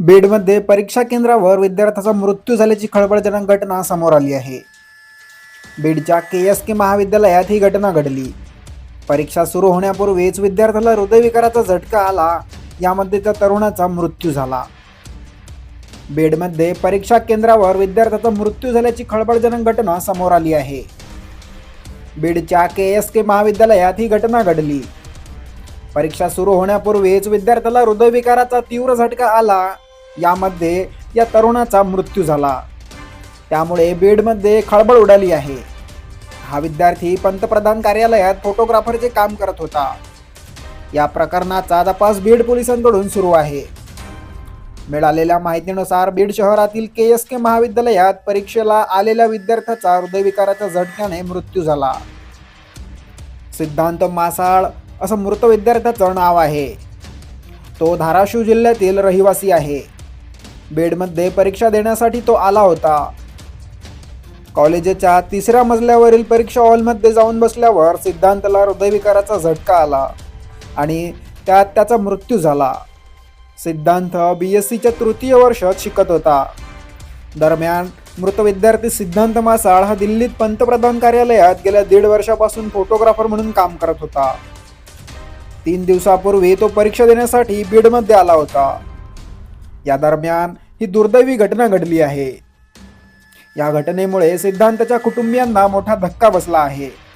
बीडमध्ये परीक्षा केंद्रावर विद्यार्थ्याचा मृत्यू झाल्याची खळबळजनक घटना समोर आली आहे. बीडच्या के एस के महाविद्यालयात ही घटना घडली. परीक्षा सुरू होण्यापूर्वीच विद्यार्थ्याला हृदयविकाराचा झटका आला यामध्ये त्या तरुणाचा मृत्यू झाला. बीडमध्ये परीक्षा केंद्रावर विद्यार्थ्याचा मृत्यू झाल्याची खळबळजनक घटना समोर आली आहे. बीडच्या के एस के महाविद्यालयात ही घटना घडली. परीक्षा सुरू होण्यापूर्वीच विद्यार्थ्याला हृदयविकाराचा तीव्र झटका आला यामध्ये या तरुणाचा मृत्यू झाला. त्यामुळे बीडमध्ये खळबळ उडाली आहे. हा विद्यार्थी पंतप्रधान कार्यालयात फोटोग्राफरचे काम करत होता. या प्रकरणाचा तपास बीड पोलिसांकडून सुरू आहे. मिळालेल्या माहितीनुसार बीड शहरातील के एस के महाविद्यालयात परीक्षेला आलेल्या विद्यार्थ्याचा हृदयविकाराच्या झटक्याने मृत्यू झाला. सिद्धांत मासाळ असं मृत विद्यार्थ्याचं नाव आहे. तो धाराशिव जिल्ह्यातील रहिवासी आहे. बेडमध्ये परीक्षा देण्यासाठी तो आला होता. कॉलेजच्या तिसऱ्या मजल्यावरील परीक्षा हॉलमध्ये जाऊन बसल्यावर सिद्धांतला हृदयविकाराचा झटका आला आणि त्यात त्याचा मृत्यू झाला. सिद्धांत बी एस सीच्या तृतीय वर्षात शिकत होता. दरम्यान मृत विद्यार्थी सिद्धांत मासाळ हा दिल्लीत पंतप्रधान कार्यालयात गेल्या दीड वर्षापासून फोटोग्राफर म्हणून काम करत होता. तीन दिवसापूर्वी तो परीक्षा देण्यासाठी बीडमध्ये आला होता. या दरम्यान ही दुर्दैवी घटना घडली आहे. या घटनेमुळे सिद्धांतच्या कुटुंबियांना मोठा धक्का बसला आहे.